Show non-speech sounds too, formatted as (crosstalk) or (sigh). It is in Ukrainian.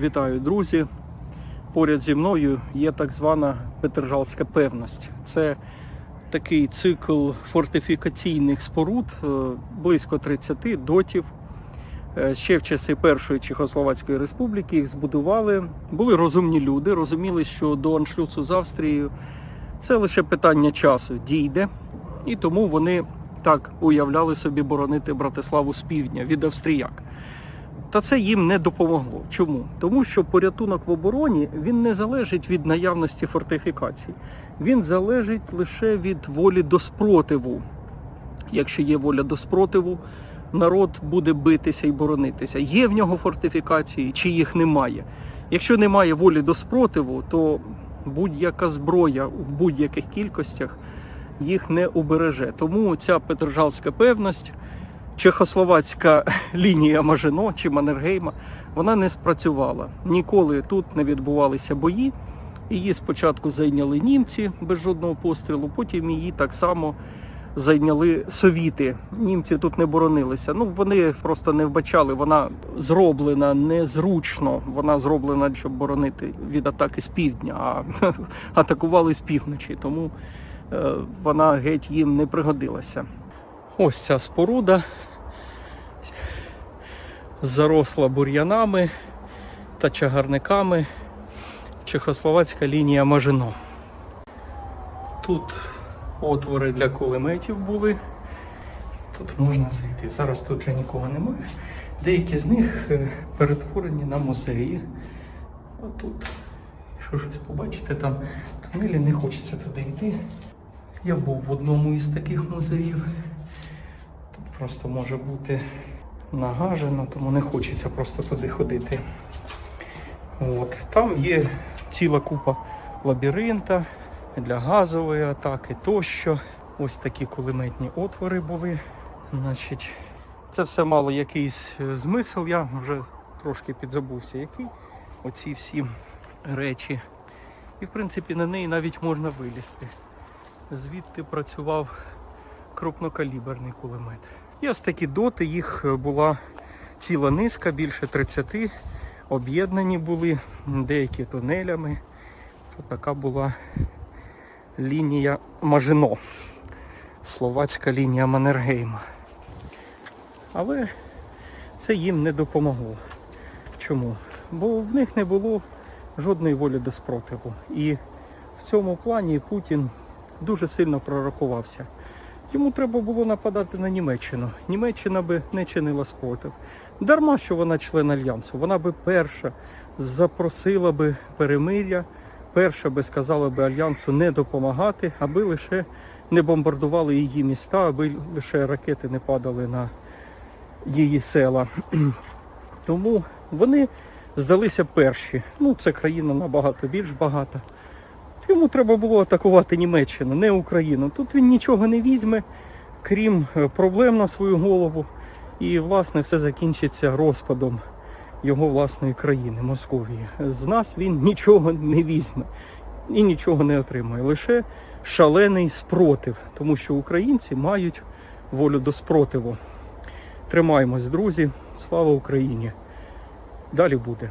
Вітаю, друзі! Поряд зі мною є так звана Петержалська певність. Це такий цикл фортифікаційних споруд, е, близько 30 дотів. Е, Ще в часи Першої Чехословацької республіки їх збудували. Були розумні люди, розуміли, що до аншлюсу з Австрією це лише питання часу дійде. І тому вони так уявляли собі боронити Братиславу з півдня від австріяк. Та це їм не допомогло. Чому? Тому що порятунок в обороні він не залежить від наявності фортифікацій. Він залежить лише від волі до спротиву. Якщо є воля до спротиву, народ буде битися і боронитися. Є в нього фортифікації чи їх немає. Якщо немає волі до спротиву, то будь-яка зброя в будь-яких кількостях їх не убереже. Тому ця петержалська певність чехословацька (laughs) лінія Мажино чи Маннергейма, вона не спрацювала. Ніколи тут не відбувалися бої. Її спочатку зайняли німці без жодного пострілу, потім її так само зайняли совіти. Німці тут не боронилися. Ну вони просто не вбачали. Вона зроблена незручно. Вона зроблена, щоб боронити від атаки з півдня, а (laughs) атакували з півночі. Тому е, вона геть їм не пригодилася. Ось ця споруда заросла бур'янами та чагарниками. Чехословацька лінія Мажино. Тут отвори для кулеметів були. Тут можна зайти. Зараз тут вже нікого немає. Деякі з них е, перетворені на музеї. А тут, якщо щось побачите, там тунелі не хочеться туди йти. Я був в одному із таких музеїв. Тут просто може бути нагажено, тому не хочеться просто туди ходити. От. Там є ціла купа лабіринта для газової атаки тощо. Ось такі кулеметні отвори були. Значить, це все мало якийсь е, змисел, я вже трошки підзабувся, який. Оці всі речі. І в принципі на неї навіть можна вилізти. Звідти працював крупнокаліберний кулемет. І ось такі доти, їх е, була ціла низка, більше 30, об'єднані були, деякі тунелями. Тут така була лінія Мажино, словацька лінія Маннергейма. Але це їм не допомогло. Чому? Бо в них не було жодної волі до спротиву. І в цьому плані Путін дуже сильно прорахувався. Йому треба було нападати на Німеччину. Німеччина би не чинила спротив. Дарма, що вона член альянсу. Вона би перша запросила би перемир'я, перша би сказала би альянсу не допомагати, аби лише не бомбардували її міста, аби лише ракети не падали на її села. Тому вони здалися перші. Ну, це країна набагато більш багата. Йому треба було атакувати Німеччину, не Україну. Тут він нічого не візьме, крім е, проблем на свою голову. І, власне, все закінчиться розпадом його власної країни, Московії. З нас він нічого не візьме і нічого не отримає. Лише шалений спротив, тому що українці мають волю до спротиву. Тримаємось, друзі. Слава Україні! Далі буде.